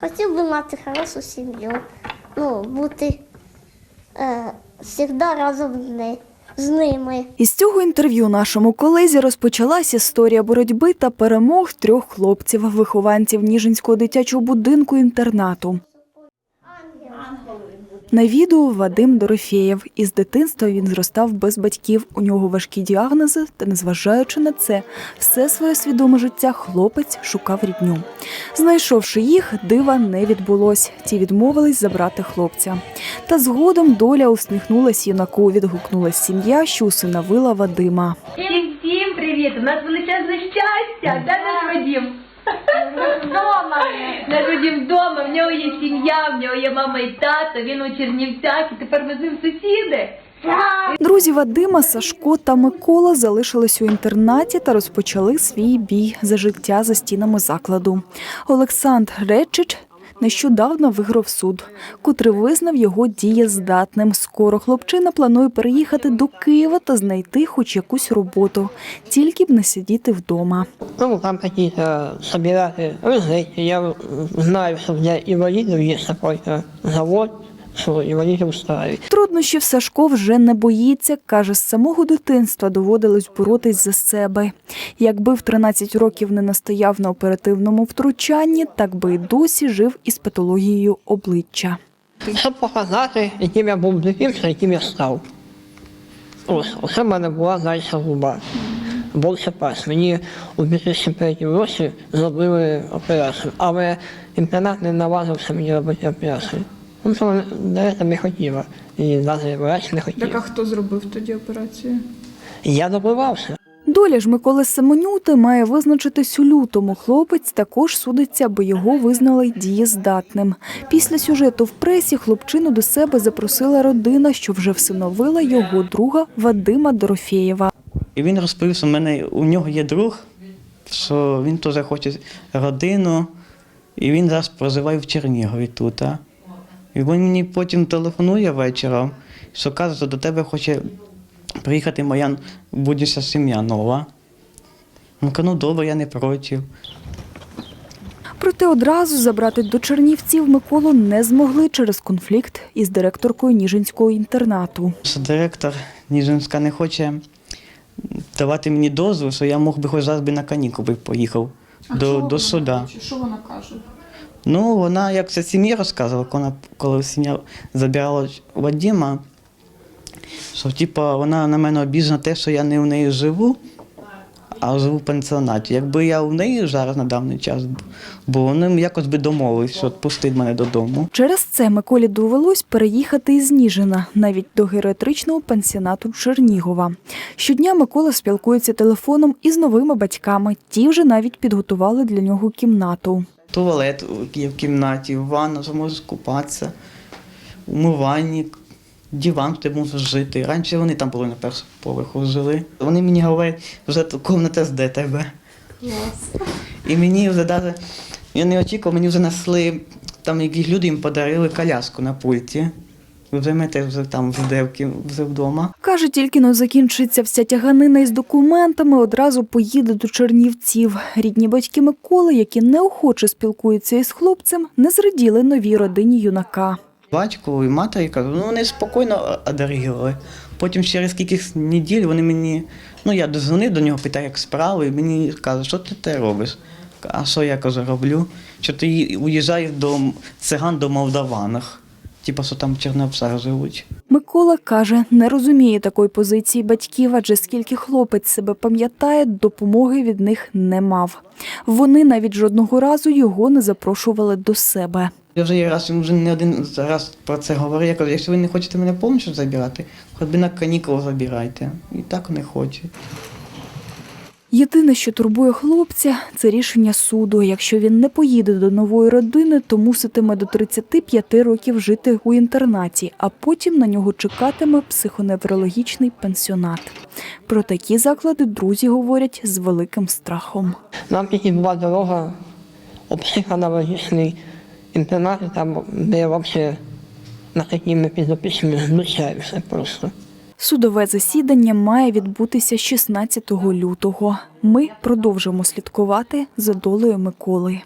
Хотів би мати хорошу сім'ю, ну, бути е, завжди разом з, ни- з ними. Із цього інтерв'ю нашому колезі розпочалась історія боротьби та перемог трьох хлопців, вихованців Ніжинського дитячого будинку інтернату. На відео Вадим Дорофєєв. Із дитинства він зростав без батьків. У нього важкі діагнози, та незважаючи на це, все своє свідоме життя хлопець шукав рідню. Знайшовши їх, дива не відбулось. Ті відмовились забрати хлопця. Та згодом доля усміхнулась юнаку. Відгукнулась сім'я, що усиновила Вадима. Всім всім привіт! У нас величезне щастя! Де наш Вадім? Дома. Наш Вадім вдома, в нього є сім'я, в нього є мама і тато, він у Чернівцях, і тепер ми з ним сусіди. Друзі Вадима, Сашко та Микола залишились у інтернаті та розпочали свій бій за життя за стінами закладу. Олександр Речич нещодавно виграв суд, котрий визнав його дієздатним. Скоро хлопчина планує переїхати до Києва та знайти хоч якусь роботу, тільки б не сидіти вдома. Ну, там какие-то собирали. Я знаю, що для інвалідів є такий э, что инвалидов устраивает. Труднощів Сашко вже не боїться. Каже, з самого дитинства доводилось боротись за себе. Якби в 13 років не настояв на оперативному втручанні, так би й досі жив із патологією обличчя. Щоб показати, яким я був дитинством, яким я став. Ось, оце в мене була зайця губа. Більше пас. Мені у 2005 році зробили операцію, але інтернат не наважився мені робити операцію. Тому що навіть не хотіла. І навіть врач не Так а хто зробив тоді операцію? Я добивався. Доля ж Миколи Семенюти має визначитись у лютому. Хлопець також судиться, аби його визнали дієздатним. Після сюжету в пресі хлопчину до себе запросила родина, що вже всиновила його друга Вадима Дорофєєва. І він розповів, що в мене у нього є друг, що він теж хоче родину, і він зараз проживає в Чернігові тут. А? І він мені потім телефонує вечором, що каже, що до тебе хоче приїхати моя будуща сім'я нова. Ну, кажу, ну добре, я не проти. Проте одразу забрати до Чернівців Миколу не змогли через конфлікт із директоркою Ніжинського інтернату. Що директор Ніжинська не хоче давати мені дозвіл, що я мог би хоч зараз би на канікули поїхав до, до суда. Що вона каже? Ну, вона як це сім'ї розказувала, коли, коли сім'я забирала Вадима, що типу, вона на мене обіжена те, що я не у неї живу, а живу в пансіонаті. Якби я у неї зараз на даний час бо вони якось би домовились, що відпустить мене додому. Через це Миколі довелось переїхати із Ніжина навіть до геріатричного пансіонату Чернігова. Щодня Микола спілкується телефоном із новими батьками. Ті вже навіть підготували для нього кімнату. Туалет є в кімнаті, ванна, що можеш купатися, умивальник, диван, де можеш жити. Раніше вони там були на першому поверху жили. Вони мені говорять, вже кімната з тебе. І мені вже навіть, я не очікував, мені вже несли, там якісь люди їм подарили коляску на пульті. Вже ми вже там девки вже вдома. Каже, тільки но закінчиться вся тяганина із документами, одразу поїде до Чернівців. Рідні батьки Миколи, які неохоче спілкуються із хлопцем, не зраділи новій родині юнака. Батько і матері кажу, ну вони спокійно одерігували. Потім через кількись неділь вони мені, ну я дозвонив до нього, питаю, як справи, і мені кажуть, що ти те робиш? А що я кажу, роблю? Що ти уїжджаєш до циган до молдаванах, типу, що там в живуть. Микола каже, не розуміє такої позиції батьків, адже скільки хлопець себе пам'ятає, допомоги від них не мав. Вони навіть жодного разу його не запрошували до себе. Я вже є раз вже не один раз про це говорив. Я кажу, якщо ви не хочете мене повністю забирати, хоч би на канікули забирайте. І так не хочуть. Єдине, що турбує хлопця, це рішення суду. Якщо він не поїде до нової родини, то муситиме до 35 років жити у інтернаті, а потім на нього чекатиме психоневрологічний пенсіонат. Про такі заклади друзі говорять з великим страхом. Нам тільки була дорога у психонаврологічний інтернат, там, де взагалі на такими підопічними знущаються просто. Судове засідання має відбутися 16 лютого. Ми продовжимо слідкувати за долею Миколи.